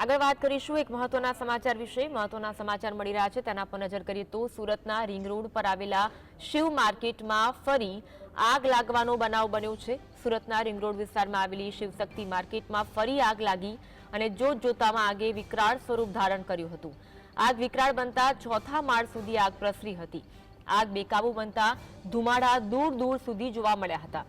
આગળ વાત કરીશું એક મહત્વના સમાચાર વિશે. મહત્વના સમાચાર મળી રહ્યા છે. તેના પર નજર કરીએ તો સુરતના રિંગ રોડ પર આવેલા શિવ માર્કેટમાં ફરી આગ લાગવાનો બનાવ બન્યો છે. સુરતના રિંગ રોડ વિસ્તારમાં આવેલી શિવશક્તિ માર્કેટમાં ફરી આગ લાગી અને જોત જોતામાં આગે વિકરાળ સ્વરૂપ ધારણ કર્યું હતું. આગ વિકરાળ બનતા ચોથા માળ સુધી આગ પ્રસરી હતી. આગ બેકાબુ બનતા ધુમાડા દૂર દૂર સુધી જોવા મળ્યા હતા.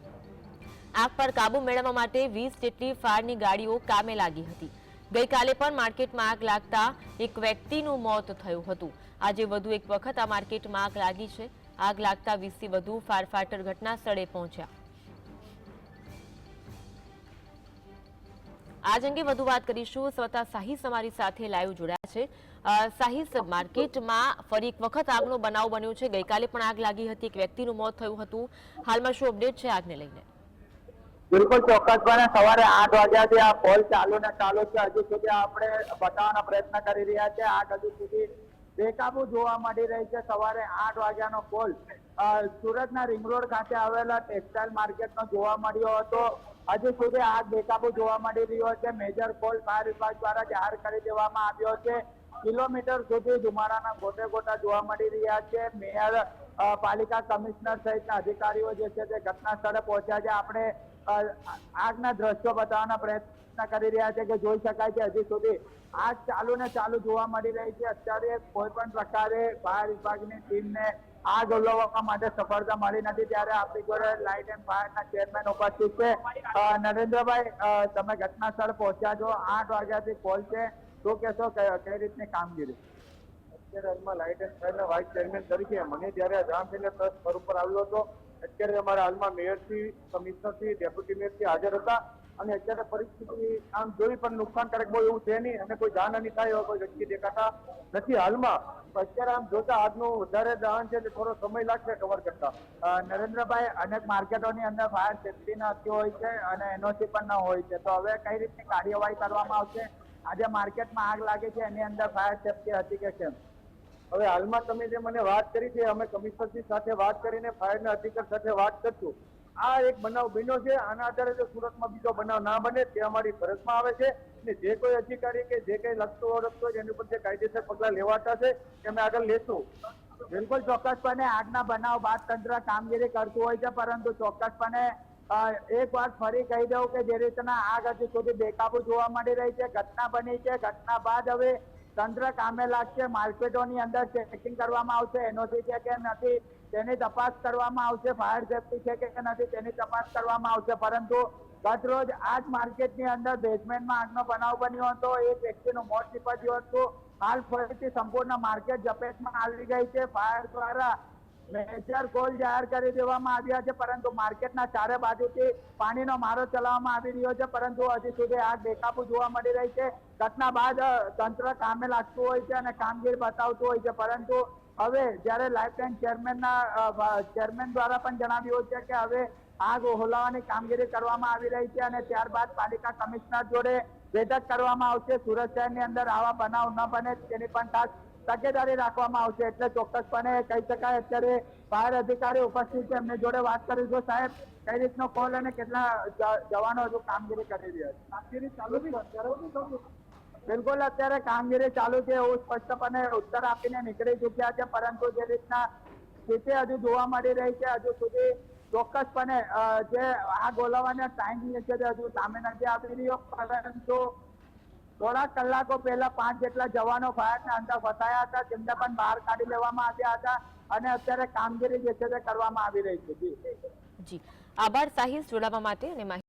આગ પર કાબુ મેળવવા માટે વીસ જેટલી ફાયરની ગાડીઓ કામે લાગી હતી. ગઈકાલે પણ માર્કેટમાં આગ લાગતા એક વ્યક્તિનું મોત થયું હતું. આજે વધુ એક વખત આ માર્કેટમાં આગ લાગી છે. આગ લાગતા વીસથી વધુ ફાયર ઘટના સ્થળે પહોંચ્યા. આજ અંગે વધુ વાત કરીશું. સ્વતા સાહિસ અમારી સાથે લાઈવ જોડાયા છે. સાહિસ માર્કેટમાં ફરી એક વખત આગનો બનાવ બન્યો છે. ગઈકાલે પણ આગ લાગી હતી. એક વ્યક્તિનું મોત થયું હતું. હાલમાં શું અપડેટ છે આગને લઈને? બિલકુલ ચોક્કસપણે સવારે આઠ વાગ્યાથી આ કોલ ચાલુ ને ચાલુ છે. હજુ સુધી આપણે બતાવવાનો પ્રયત્ન કરી રહ્યા છે. આગ હજુ સુધી બેકાબુ જોવા મળી રહી છે. સવારે આઠ વાગ્યાનો કોલ. સુરતના રિંગ રોડ ખાતે આવેલા ટેક્સટાઇલ માર્કેટનો જોવા મળ્યો હતો. હજુ સુધી આગ બેકાબુ જોવા મળી રહ્યો છે. મેજર કોલ ફાયર વિભાગ દ્વારા જાહેર કરી દેવામાં આવ્યો છે. કિલોમીટર સુધી ધુમાડાના ગોટે ગોટા જોવા મળી રહ્યા છે. મેયર પાલિકા કમિશનર સહિતના અધિકારીઓ જે છે તે ઘટના સ્થળે પહોંચ્યા છે. આપણે આગના દ્રશ્યો બતાવવાના પ્રયત્ન કરી રહ્યા છે કે જોઈ શકાય છે હજી સુધી આગ ચાલુ ને ચાલુ જોવા મળી રહી છે. અત્યારે કોઈ પણ પ્રકારે ફાયર વિભાગની ટીમને આગ ઓલવવા માટે સફળતા મળી નથી. ત્યારે આપણી જોડે લાઇટ એન્ડ ફાયરના ચેરમેન ઉપસ્થિત છે. નરેન્દ્રભાઈ તમે ઘટના સ્થળ પહોંચ્યા છો. આઠ વાગ્યાથી કોલ છે. શું કહેશો? કઈ રીતની કામગીરી? અત્યારે લાઇટ એન્ડ ફાયરના વાઇસ ચેરમેન તરીકે મને જ્યારે જાણ થઈને ટ્રસ્ટ સ્થળ ઉપર આવ્યો હતો, અત્યારે અમારા હાલમાં મેયરથી, કમિશનરથી, ડેપ્યુટી મેયરથી હાજર હતા અને અત્યારે પરિસ્થિતિ આમ જોઈ પણ નુકસાનકારક બહુ એવું છે નહીં અને કોઈ જાનહાની થાય એવા કોઈ વ્યક્તિ દેખાતા નથી હાલમાં. અત્યારે આમ જોતા આજનું વધારે દહન છે થોડો સમય લાગશે કવર કરતા. નરેન્દ્રભાઈ, અનેક માર્કેટોની અંદર ફાયર સેફટી નથી હોય છે અને એનઓસી પણ ન હોય છે. તો હવે કઈ રીતની કાર્યવાહી કરવામાં આવશે? આજે માર્કેટમાં આગ લાગે છે, એની અંદર ફાયર સેફટી હતી કે કેમ? હવે હાલમાં તમે જે મને વાત કરી છે, અમે કમિશનરશ્રી સાથે વાત કરીને ફાયરના અધિકાર સાથે વાત કરશું. આ એક બનાવ બન્યો છે, આના આધારે જો સુરતમાં બીજો બનાવ ના બને, તે અમારી ફરજમાં આવે છે. અને જે કોઈ અધિકારી કે જે કઈ લગતું ઓળખતું હોય, એની ઉપર જે કાયદેસર પગલાં લેવાતા છે, તે અમે આગળ લેશું. બિલકુલ ચોક્કસપણે આગના બનાવ બાદ તંત્ર કામગીરી કરતું હોય છે, પરંતુ ચોક્કસપણે એક વાત ફરી કહી દઉં કે જે રીતના આગ હજી સુધી બેકાબુ જોવા મળી રહી છે, ઘટના બની છે, ઘટના બાદ હવે તંત્ર કામે લાગશે, માર્કેટોની અંદર ચેકિંગ કરવામાં આવશે એનઓસી છે કે નથી, તેની તપાસ કરવામાં આવશે ફાયર સેફટી છે કે નથી, તેની તપાસ કરવામાં આવશે. પરંતુ ગત રોજ આ જ માર્કેટની અંદર બેઝમેન્ટમાં આગનો બનાવ બન્યો હતો. એક વ્યક્તિનું મોત નીપજ્યું હતું. હાલ ફરીથી સંપૂર્ણ માર્કેટ ઝપેટમાં આવી ગઈ છે. ફાયર દ્વારા મેજર કોલ જાહેર કરી દેવામાં આવ્યા છે, પરંતુ માર્કેટના ચારે બાજુથી પાણીનો મારો ચલાવવામાં આવી રહ્યો છે, પરંતુ હજી સુધી આગ બેકાબુ જોવા મળી રહી છે. ઘટના બાદ તંત્ર કામે લાગતું હોય છે અને કામગીરી બતાવતું હોય છે, પરંતુ હવે જ્યારે લાઈફ ટાઈમ ચેરમેનના ચેરમેન દ્વારા પણ જણાવ્યું છે કે હવે આગ ઓહલાવાની કામગીરી કરવામાં આવી રહી છે અને ત્યારબાદ પાલિકા કમિશનર જોડે બેઠક કરવામાં આવશે. સુરત શહેરની અંદર આવા બનાવ ન બને તેની પણ ખાસ તકેદારી રાખવામાં આવશે. એટલે ચોક્કસપણે કહી શકાય અત્યારે ફાયર અધિકારી ઉપસ્થિત છે. એમની જોડે વાત કરીશું સાહેબ કઈ રીતનો કોલ અને કેટલા જવાનો હજુ કામગીરી કરી રહ્યા છે? કામગીરી ચાલુ બિલકુલ અત્યારે કામગીરી ચાલુ છે એવું સ્પષ્ટપણે ઉત્તર આપીને નીકળી ચૂક્યા છે. પરંતુ જે રીતના સ્થિતિ હજુ જોવા મળી રહી છે હજુ સુધી ચોક્કસપણે જે આગ ઓલવવાનો ટાઈમ છે તે હજુ સામે નથી આવી રહ્યો, પરંતુ થોડા કલાકો પહેલા પાંચ જેટલા જવાનો ફાયરના અંદર ફસાયા હતા તેમને પણ બહાર કાઢી લેવામાં આવ્યા હતા અને અત્યારે કામગીરી જે છે તે કરવામાં આવી રહી છે. જી. આભાર સાહિસ જોડાવા માટે અને